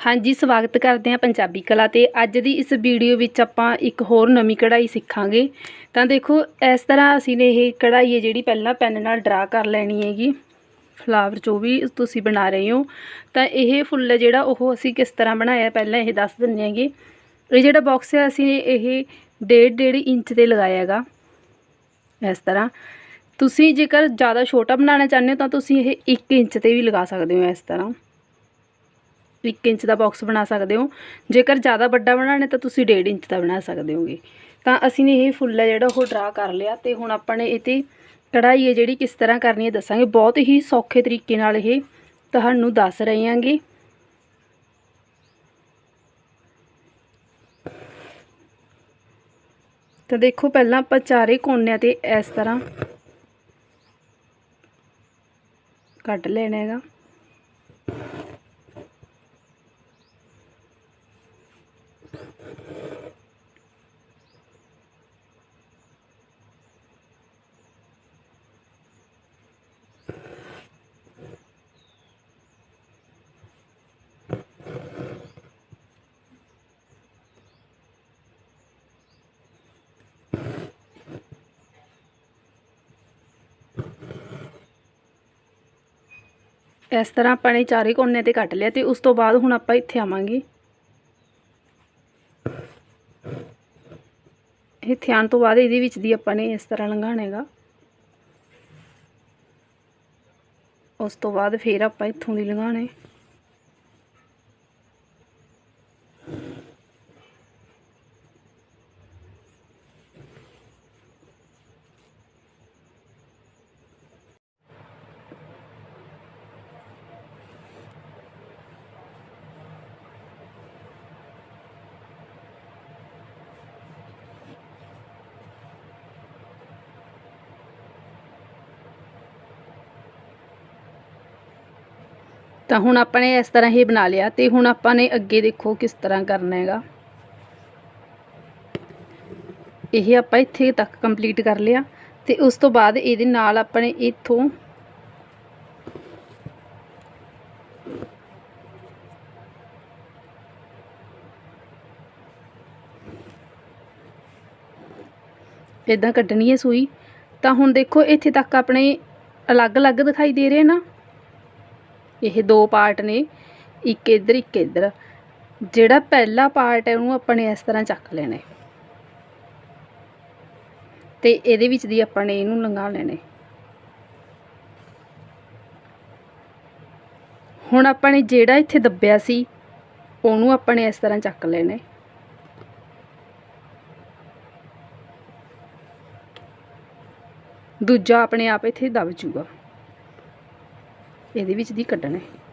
ਹਾਂਜੀ, ਸਵਾਗਤ ਕਰਦੇ ਹਾਂ ਪੰਜਾਬੀ ਕਲਾ ਤੇ। ਅੱਜ ਦੀ ਇਸ ਵੀਡੀਓ ਵਿੱਚ ਆਪਾਂ ਇੱਕ ਹੋਰ ਨਵੀਂ ਕਢਾਈ ਸਿੱਖਾਂਗੇ। ਤਾਂ ਦੇਖੋ, ਇਸ ਤਰ੍ਹਾਂ ਅਸੀਂ ਨੇ ਇਹ ਕਢਾਈ ਹੈ ਜਿਹੜੀ ਪਹਿਲਾਂ ਪੈਨ ਨਾਲ ਡਰਾ ਕਰ ਲੈਣੀ ਹੈਗੀ। ਫਲਾਵਰ ਜੋ ਵੀ ਤੁਸੀਂ ਬਣਾ ਰਹੇ ਹੋ, ਤਾਂ ਇਹ ਫੁੱਲ ਜਿਹੜਾ ਉਹ ਅਸੀਂ ਕਿਸ ਤਰ੍ਹਾਂ ਬਣਾਇਆ ਪਹਿਲਾਂ ਇਹ ਦੱਸ ਦਿੰਦੇ ਹਾਂਗੇ। ਇਹ ਜਿਹੜਾ ਬਾਕਸ ਹੈ, ਅਸੀਂ ਇਹ ਡੇਢ ਡੇਢ ਇੰਚ ਤੇ ਲਗਾਇਆ ਹੈਗਾ। ਇਸ ਤਰ੍ਹਾਂ। ਤੁਸੀਂ ਜੇਕਰ ਜ਼ਿਆਦਾ ਛੋਟਾ ਬਣਾਉਣਾ ਚਾਹੁੰਦੇ ਹੋ, ਤਾਂ ਤੁਸੀਂ ਇਹ 1 ਇੰਚ ਤੇ ਵੀ ਲਗਾ ਸਕਦੇ ਹੋ ਇਸ ਤਰ੍ਹਾਂ। 1 ਇੰਚ ਦਾ ਬਾਕਸ ਬਣਾ ਸਕਦੇ ਹੋ। ਜੇਕਰ ਜ਼ਿਆਦਾ ਵੱਡਾ ਬਣਾਉਣਾ ਤਾਂ ਤੁਸੀਂ 1.5 ਇੰਚ ਦਾ ਬਣਾ ਸਕਦੇ ਹੋਗੇ। ਤਾਂ ਅਸੀਂ ਨੇ ਇਹ ਫੁੱਲ ਹੈ ਜਿਹੜਾ ਉਹ ਡਰਾ ਕਰ ਲਿਆ ਤੇ ਹੁਣ ਆਪਾਂ ਨੇ ਇਹ 'ਤੇ ਕਢਾਈ ਹੈ ਜਿਹੜੀ ਕਿਸ ਤਰ੍ਹਾਂ ਕਰਨੀ ਹੈ ਦੱਸਾਂਗੇ। ਬਹੁਤ ਹੀ ਸੌਖੇ ਤਰੀਕੇ ਨਾਲ ਇਹ ਤੁਹਾਨੂੰ ਦੱਸ ਰਹੇ ਹਾਂਗੇ। ਤਾਂ ਦੇਖੋ ਪਹਿਲਾਂ ਆਪਾਂ ਚਾਰੇ ਕੋਨਿਆਂ ਤੇ ਇਸ ਤਰ੍ਹਾਂ ਕੱਟ ਲੈਣਾ ਹੈਗਾ। ਇਸ ਤਰ੍ਹਾਂ ਆਪਾਂ ਨੇ ਚਾਰੇ ਕੋਨੇ ਤੇ ਕੱਟ ਲਿਆ ਤੇ ਉਸ ਤੋਂ ਬਾਅਦ ਹੁਣ ਆਪਾਂ ਇੱਥੇ ਆਵਾਂਗੇ। ਇੱਥੇ ਆਉਣ ਤੋਂ ਬਾਅਦ ਇਹਦੇ ਵਿੱਚ ਦੀ ਆਪਾਂ ਨੇ ਇਸ ਤਰ੍ਹਾਂ ਲੰਘਾਣਾ ਹੈਗਾ। ਉਸ ਤੋਂ ਬਾਅਦ ਫੇਰ ਆਪਾਂ ਇੱਥੋਂ ਦੀ ਲੰਘਾਣਾ ਤਾਂ ਹੁਣ ਆਪਾਂ ਨੇ ਇਸ ਤਰ੍ਹਾਂ ਹੀ ਬਣਾ ਲਿਆ ਤੇ ਹੁਣ ਆਪਾਂ ਨੇ ਅੱਗੇ ਦੇਖੋ ਕਿਸ ਤਰ੍ਹਾਂ ਕਰਨਾ ਹੈਗਾ। ਇਹ ਆਪਾਂ ਇੱਥੇ ਤੱਕ ਕੰਪਲੀਟ ਕਰ ਲਿਆ ਤੇ ਉਸ ਤੋਂ ਬਾਅਦ ਇਹਦੇ ਨਾਲ ਆਪਾਂ ਨੇ ਇੱਥੋਂ ਇਦਾਂ ਕੱਢਣੀ ਹੈ ਸੂਈ। ਤਾਂ ਹੁਣ ਦੇਖੋ ਇੱਥੇ ਤੱਕ ਆਪਣੇ ਅਲੱਗ-ਅਲੱਗ ਦਿਖਾਈ ਦੇ ਰਹੇ ਨਾ। ਇਹ ਦੋ ਪਾਰਟ ਨੇ, ਇੱਕ ਇੱਧਰ ਇੱਕ ਇੱਧਰ। ਜਿਹੜਾ ਪਹਿਲਾ ਪਾਰਟ ਹੈ, ਉਹਨੂੰ ਆਪਾਂ ਨੇ ਇਸ ਤਰ੍ਹਾਂ ਚੱਕ ਲੈਣਾ ਹੈ। ਤੇ ਇਹਦੇ ਵਿੱਚ ਦੀ ਆਪਾਂ ਨੇ ਇਹਨੂੰ ਲੰਘਾ ਲੈਣਾ ਹੁਣ ਆਪਾਂ ਨੇ ਜਿਹੜਾ ਇੱਥੇ ਦੱਬਿਆ ਸੀ, ਉਹਨੂੰ ਆਪਾਂ ਨੇ ਇਸ ਤਰ੍ਹਾਂ ਚੱਕ ਲੈਣਾ ਦੂਜਾ ਆਪਣੇ ਆਪ ਇੱਥੇ ਦਬ ਜੂਗਾ। ਇਹਦੇ ਵਿੱਚ ਦੀ ਕੱਢਣਾ। ਹੈ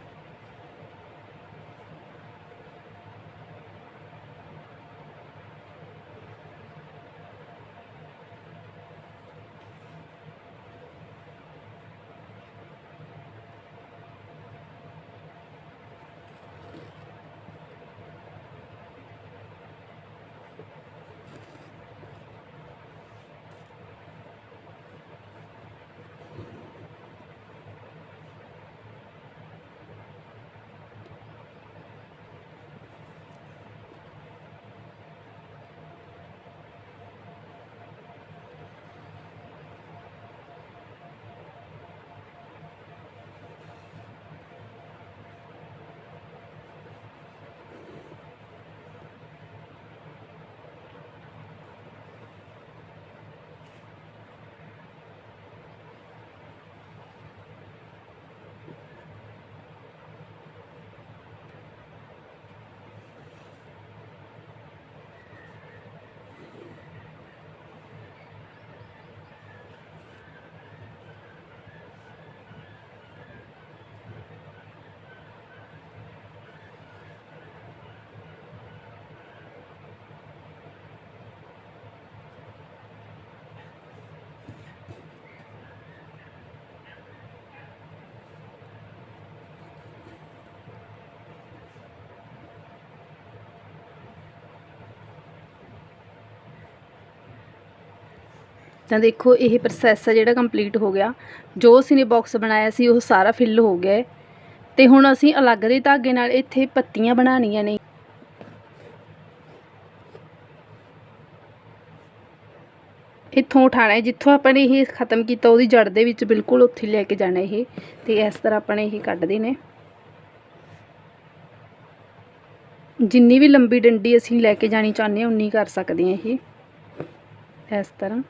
ਤਾਂ ਦੇਖੋ ਇਹ ਪ੍ਰੋਸੈਸ ਹੈ ਜਿਹੜਾ ਕੰਪਲੀਟ ਹੋ ਗਿਆ। ਜੋ ਅਸੀਂ ਨੇ ਬਾਕਸ ਬਣਾਇਆ ਸੀ, ਉਹ ਸਾਰਾ ਫਿਲ ਹੋ ਗਿਆ ਹੈ। ਤੇ ਹੁਣ ਅਸੀਂ ਅਲੱਗ ਦੇ ਧਾਗੇ ਨਾਲ ਇੱਥੇ ਪੱਤੀਆਂ ਬਣਾਉਣੀਆਂ ਨੇ। ਇੱਥੋਂ ਉਠਾਣਾ ਜਿੱਥੋਂ ਆਪਾਂ ਨੇ ਇਹ ਖਤਮ ਕੀਤਾ, ਉਹਦੀ ਜੜ ਦੇ ਵਿੱਚ ਬਿਲਕੁਲ ਉੱਥੇ ਲੈ ਕੇ ਜਾਣਾ ਇਹ। ਤੇ ਇਸ ਤਰ੍ਹਾਂ ਆਪਾਂ ਨੇ ਇਹ ਕੱਢਦੇ ਨੇ ਜਿੰਨੀ ਵੀ ਲੰਬੀ ਡੰਡੀ ਅਸੀਂ ਲੈ ਕੇ ਜਾਣੀ ਚਾਹੁੰਦੇ ਹਾਂ, ਉਨੀ ਕਰ ਸਕਦੇ ਹਾਂ ਇਹ। ਇਸ ਤਰ੍ਹਾਂ।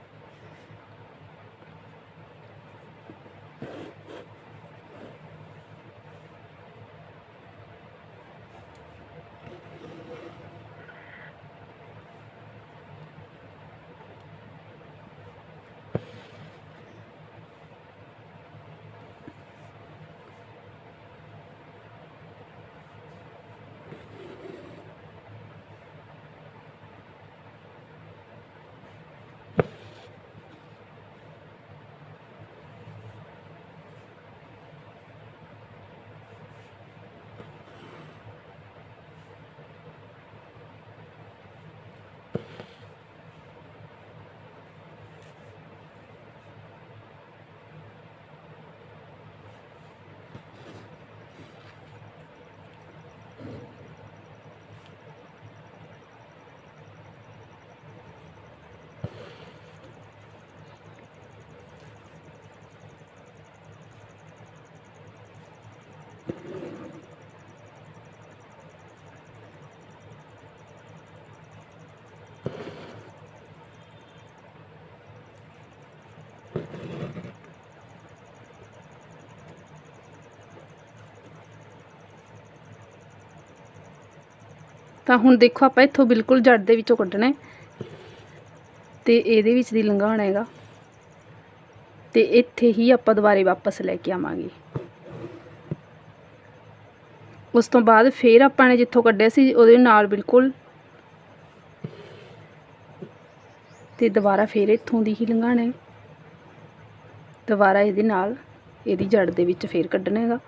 ਤਾਂ ਹੁਣ ਦੇਖੋ ਆਪਾਂ ਇੱਥੋਂ ਬਿਲਕੁਲ ਜੜ ਦੇ ਵਿੱਚੋਂ ਕੱਢਣਾ ਤੇ ਇਹਦੇ ਵਿੱਚ ਦੀ ਲੰਘਾਉਣਾ ਹੈਗਾ। ਤੇ ਇੱਥੇ ਹੀ ਆਪਾਂ ਦੁਬਾਰੇ ਵਾਪਸ ਲੈ ਕੇ ਆਵਾਂਗੇ। ਉਸ ਤੋਂ ਬਾਅਦ ਫੇਰ ਆਪਾਂ ਨੇ ਜਿੱਥੋਂ ਕੱਢਿਆ ਸੀ, ਉਹਦੇ ਨਾਲ ਬਿਲਕੁਲ ਤੇ ਦੁਬਾਰਾ ਫੇਰ ਇੱਥੋਂ ਦੀ ਹੀ ਲੰਘਾਉਣਾ ਹੈ। ਦੁਬਾਰਾ ਇਹਦੇ ਨਾਲ, ਇਹਦੀ ਜੜ ਦੇ ਵਿੱਚ ਫੇਰ ਕੱਢਣਾ ਹੈਗਾ।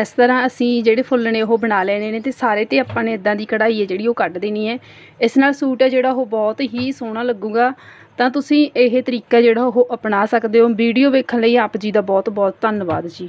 ਇਸ ਤਰ੍ਹਾਂ ਅਸੀਂ ਜਿਹੜੇ ਫੁੱਲ ਨੇ ਉਹ ਬਣਾ ਲੈਣੇ ਨੇ ਤੇ ਸਾਰੇ ਤੇ ਆਪਾਂ ਨੇ ਇਦਾਂ ਦੀ ਕਢਾਈ ਹੈ ਜਿਹੜੀ ਉਹ ਕੱਢ ਦੇਣੀ ਹੈ। ਇਸ ਨਾਲ ਸੂਟ ਹੈ ਜਿਹੜਾ ਉਹ ਬਹੁਤ ਹੀ ਸੋਹਣਾ ਲੱਗੂਗਾ। ਤਾਂ ਤੁਸੀਂ ਇਹ ਤਰੀਕਾ ਜਿਹੜਾ ਉਹ ਅਪਣਾ ਸਕਦੇ ਹੋ। ਵੀਡੀਓ ਵੇਖਣ ਲਈ ਆਪ ਜੀ ਦਾ ਬਹੁਤ ਬਹੁਤ ਧੰਨਵਾਦ ਜੀ।